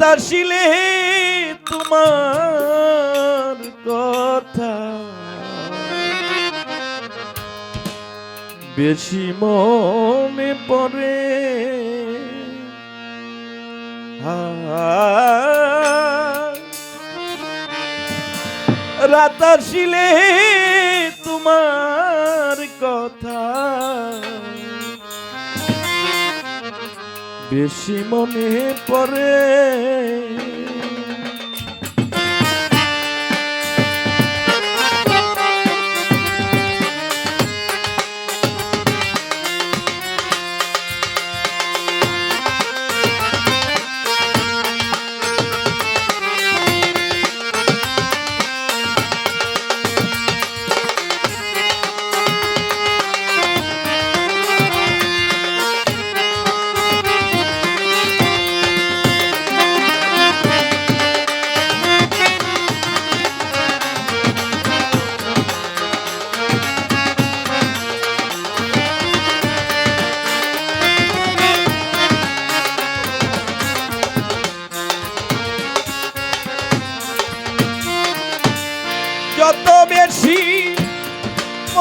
রাতাশিলে তোমার কথা। বেশি মনে পড়ে রাতাশিলে তোমার কথা। বেশি মনে পড়ে।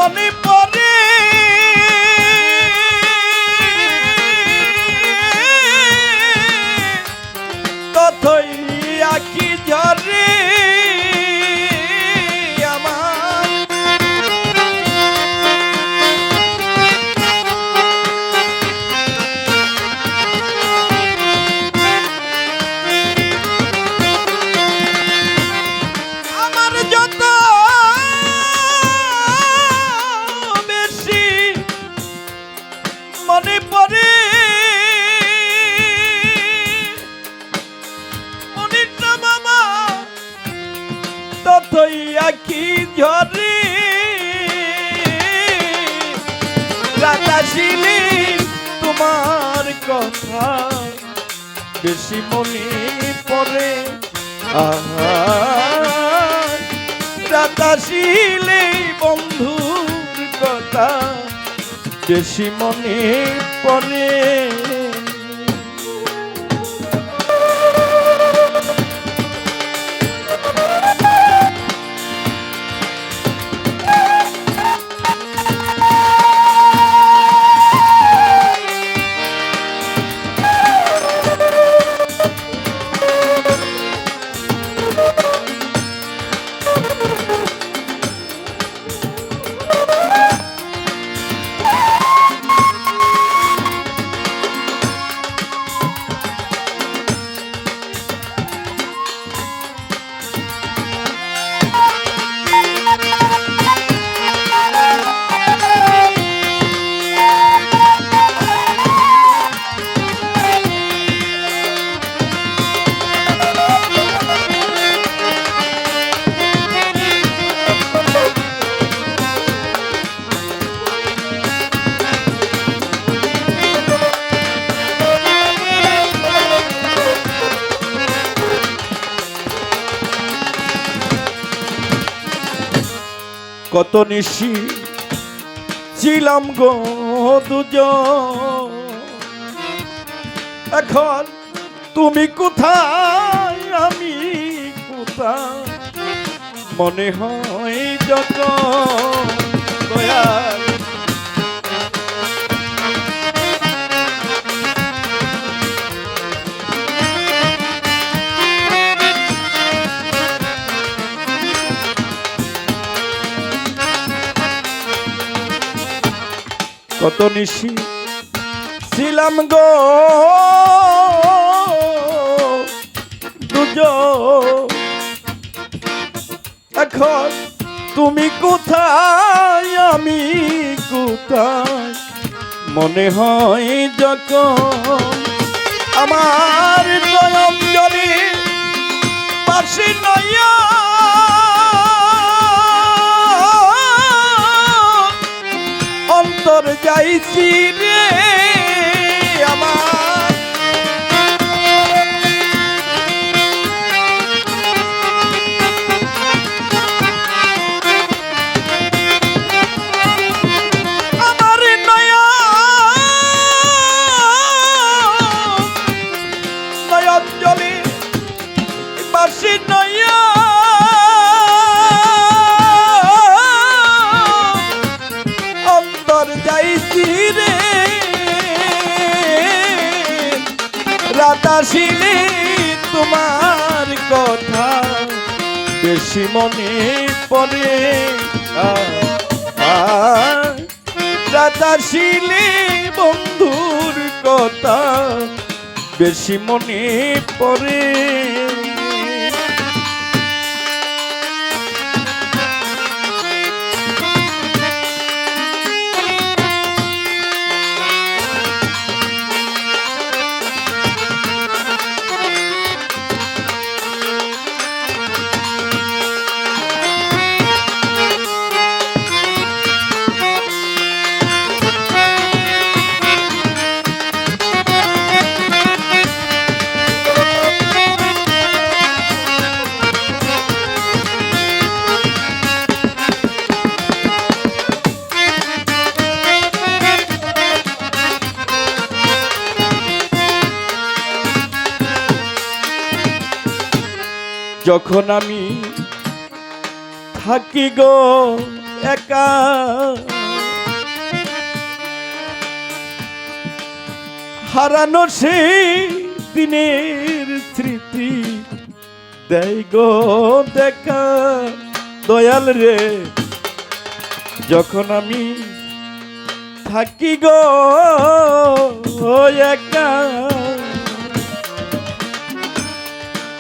মনে পড়ে রাতাশিলি তোমার কথা বেশি মনে পড়ে। রাতাশিলে বন্ধুর কথা বেশি মনে পড়ে। কত নিশি ছিলাম গো দুজন। এখন তুমি কোথায় আমি কোথায়? মনে হয় যত দয়াল কত নিশি ছিলাম গো। দুজ। এখন তুমি কোথায়, আমি কোথায়? মনে হয় যখন আমার নয়ন জলে পাশে নয়া অন্তর যাইছি রে আমার রাতাশিলে তোমার কথা। বেশি মনে পড়ে রাতাশিলে বন্ধুর কথা। বেশি মনে পড়ে যখন আমি থাকি গো একা, হারানো সেই দিনের স্মৃতি দেয় গো দেখা, দয়াল রে। যখন আমি থাকি গো একা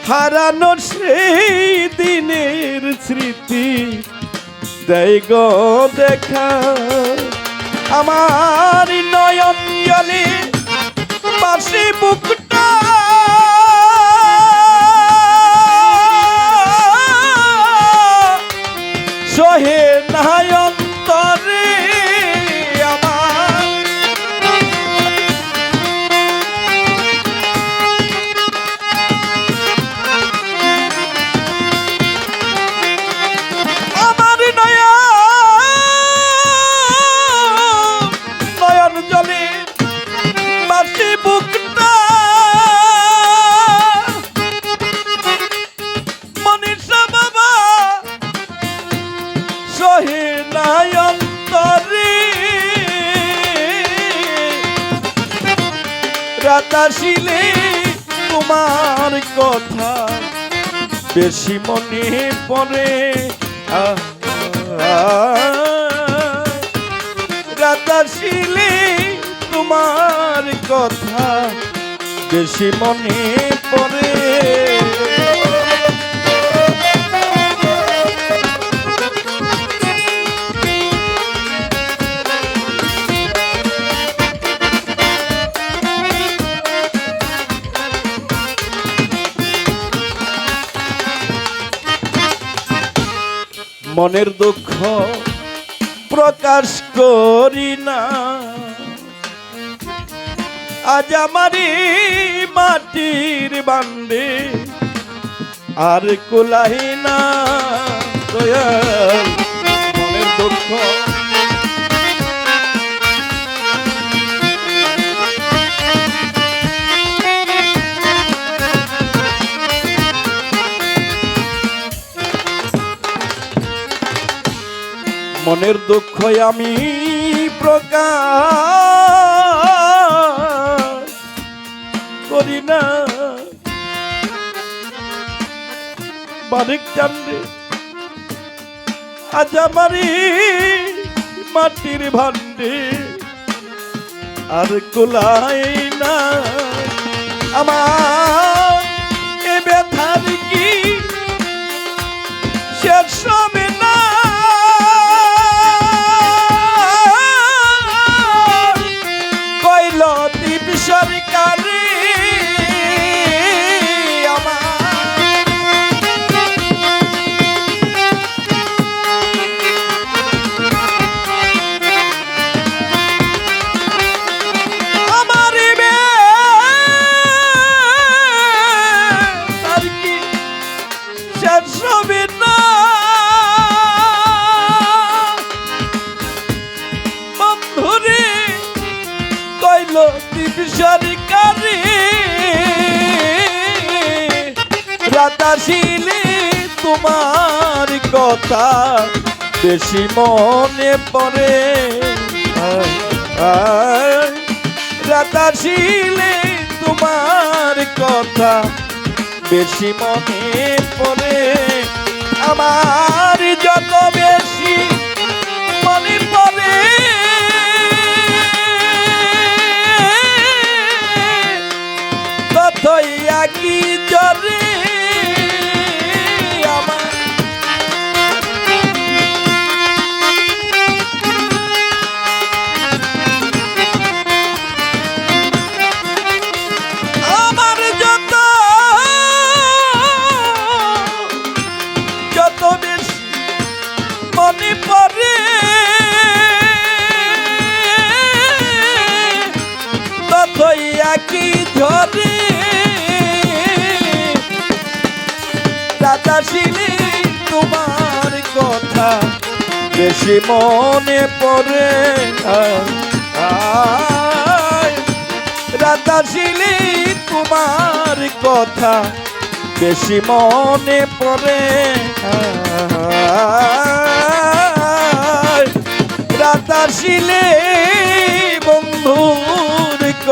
হারানো সেই দিনের স্মৃতি। দেয় গো দেখা। আমার নয়ন জলে পাশে বুকটা। সহে নায়ন্তরে বেশি মনে পড়ে। রাতাশিলে তোমার কথা বেশি মনে পড়ে। মনের দুঃখ প্রকাশ করি না। আজ আমারই মাটির বান্ডে আর কুলাহি না। দুঃখ মনের দুঃখ আমি প্রকাশ করি না। বারিক চান্দে আজ আমারি মাটির ভান্ডে আর কোলাই না। আমার এ ব্যথার কি? শেষ হবে তোমার কথা বেশি মনে পড়ে। রাতাশিলে তোমার কথা বেশি মনে পড়ে। আমার যত বেশি মনে পড়ে। ততই একই জরে একই ঝরে দাদা তোমার কথা বেশি মনে পড়ে রাধা শিলি, তোমার কথা বেশি মনে পড়ে রাধা শিলে বন্ধুর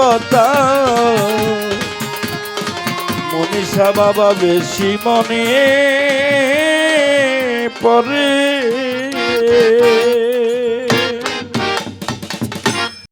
কথা। মনীষা বাবা বেশি মনে পড়ে।